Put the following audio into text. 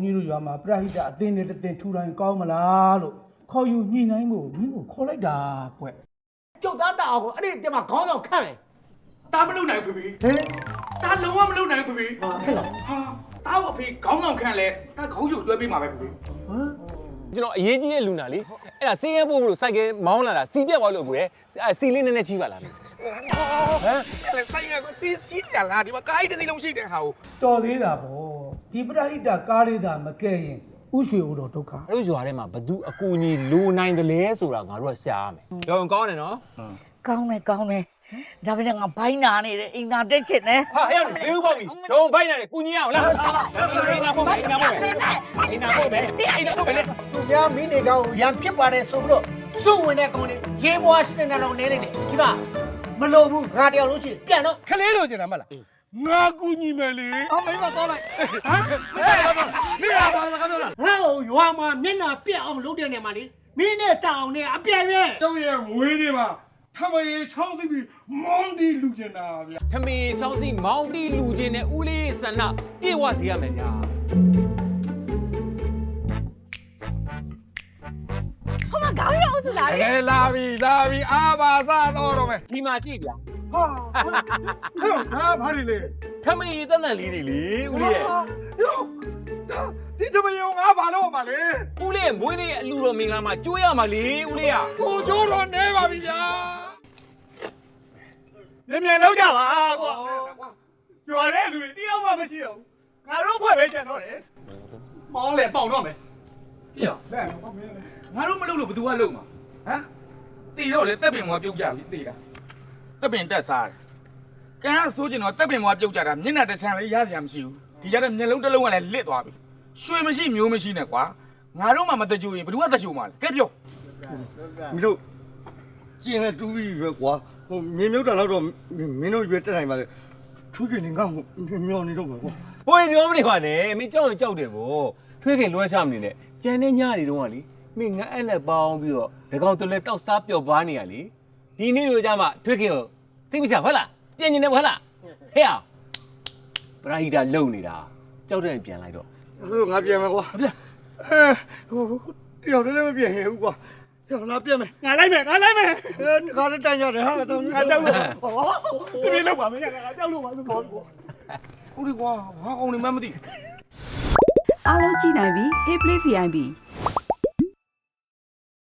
န်းကြီးတို့ရွာမှာပြဟိတအသင်းနဲ့တသင်ထူတိုင်းကောင်းမလားလို့ခေါ်ယူညှိနှိုင်းဖို့မင်းကိုခေါ်လိုက်တာကွကျုပ်သားတအောင်ကိုအဲ့ဒီတင်မှာခေါင်းဆောင်ခတ်မယ်တားမလုံနိုင်ဘူးဖေဖေဟဲ့တားလုံးဝမလုံနိုင်ဘူးဖေဖေဟဲ့လားဟာတားကိုဖေခေါင်းဆောင်ခန့်လဲတားခေါင်းချုပ်လွှဲပေးမှာပဲဖေဖေကျွန်တော်အရေးကြီးတဲ့လူနာလေအဲ့ဒါစီးရဲပို့မလို့စိုက်ကဲမောင်းလာတာစီးပြက်သွားလို့ကိုယ်အဲ့စီးလေးနည်းနည်းချီးပါလားဟမ်အဲ့ဆိုင်ကစီးစီးရလားဒီမှာကားတစ်စီးလုံးရှိတဲ့ဟာကိုတော်သေးတာပေါ့ ဒီပြဟိတကားလေးသာမကဲရင်ဥရွှေဦးတော်ဒုက္ခအဲ့လိုရွာထဲမှာဘသူအကူကြီးလိုနိုင်တယ်လဲဆိုတာငါတို့ကရှားရမယ်ရောင်ကောင်းတယ်နော်ကောင်းတယ်ကောင်းတယ်ဒါပေမဲ့ငါဘိုင်းနာနေတယ်အိမ်သာတက်ချင်တယ်ဟာအဲ့ဒါဘေးပေါ့ပြီဂျုံဘိုက်နေတယ်ကူညီအောင်လားအိမ်နာပို့မယ်အိမ်နာပို့မယ်အိမ်နာပို့မယ်အိမ်နာပို့မယ်လေသူများမင်းနေကောင်ကိုရံဖြစ်ပါတယ်ဆိုပြီးတော့စုဝင်တဲ့ကောင်တွေရေမွားစင်တယ်တော့နေနေတယ်ဒီမှာမလို့ဘူးငါတယောက်လို့ရှိရင်ပြန်တော့ခလေးလိုချင်တာမလား ငါကူညီမယ်လေအော်မိမတော့လိုက်ဟမ်မင်းရပါလားကတော့ငါ့ကိုရွာမှာမျက်နှာပြက်အောင်လုပ်တဲ့နေမှာလေမင်းနဲ့တောင်နဲ့အပြိုင်ပဲတော့ရဲ့မွေးနေမှာထမရေချောင်းစီပြီးမောင်းဒီလူကျင်တာဗျာထမင်းချောင်းစီမောင်းတီလူချင်းနဲ့ဦးလေးဆန္ဒပြေဝစီရမယ်ညာဟိုမှာခေါင်းရောအုပ်စုလာတကယ်လာပြီလာပြီအာပါစားတော့တော့မယ်ဒီမှာကြည့်ဗျာ ဟာဟဲ့ဟာဘာတွေလဲထမင်းတန်တန်လေးတွေလေဦးလေးရဲ့ယောဒါဒီတမယုံငါဘာလို့ပါလဲဦးလေးရဲ့မွေးနေ့ရဲ့အလူတော်မင်္ဂလာမှာကျွေးရမှာလေဦးလေးကကိုကျိုးတော့နေပါပြီဗျာလင်းမြန်လောက်ကြပါကွာကျွာတဲ့လူတွေတယောက်မှမရှိတော့ဘူးငါတို့ဖွဲ့ပဲကျန်တော့တယ်မောင်းလေပေါင်တော့မယ်ပြရငါတို့မလုပ်လို့ဘယ်သူကလုပ်မှာဟမ်တီတော့လေတက်ပင်မွားပြုတ်ကြပြီတီတာ တက်ပင်တက်စားတယ်ကဲဆိုးကျင်တော့တက်ပင်မွားပြုတ်ကြတာမျက်နှာတစ်ချမ်းလေးရစရာမရှိဘူးဒီကြတဲ့မျက်လုံးတစ်လုံးကလည်းလစ်သွားပြီရွှေမရှိမျိုးမရှိနဲ့ကွာငါတို့မှမတကြူရင်ဘယ်သူကတကြူမှာလဲကဲပြောမင်းတို့ကျင်းနဲ့တူးပြီးပဲကွာဟိုမြင်းမြုပ်တာတော့မင်းတို့ရွေးတက်နိုင်ပါလေထူးကင်းငါ့ကိုမျောနေတော့မှာကွာဘိုးပြောမနေပါနဲ့မင်းကြောက်ရင်ကြောက်တယ်ဗောထွေးခင်လွှဲချမနေနဲ့ကြံတဲ့ညတွေတုန်းကလေမင်းငါအဲ့နဲ့ပေါင်းပြီးတော့ဒီကောင်တလဲတောက်စားပျော်ပါနေရလေ ဒီနေ့လိုကြမှာထွေးခင်ကိုသိမချဟုတ်လားပြင်နေတယ်ဟုတ်လားဟဲ့အောင်ပရာဟိတာလုံနေတာကြောက်တဲ့ပြန်လိုက်တော့ဟိုငါပြန်မယ်ကွာပြန်အဲဟိုတယောက်တည်းလည်းမပြန်ရဘူးကွာယောက်လာပြန်မယ်ငါလိုက်မယ်ငါလိုက်မယ်အဲတခါတည်းတိုင်ရတယ်ဟာတော့ငါကြောက်လို့ဟောဒီလိုလောက်ပါမင်းငါကြောက်လို့ပါဆိုတော့ဟုတ်တယ်ကွာဟာကောင်နေမှမသိအားလုံးကြည့်နိုင်ပြီ Hey Play VIP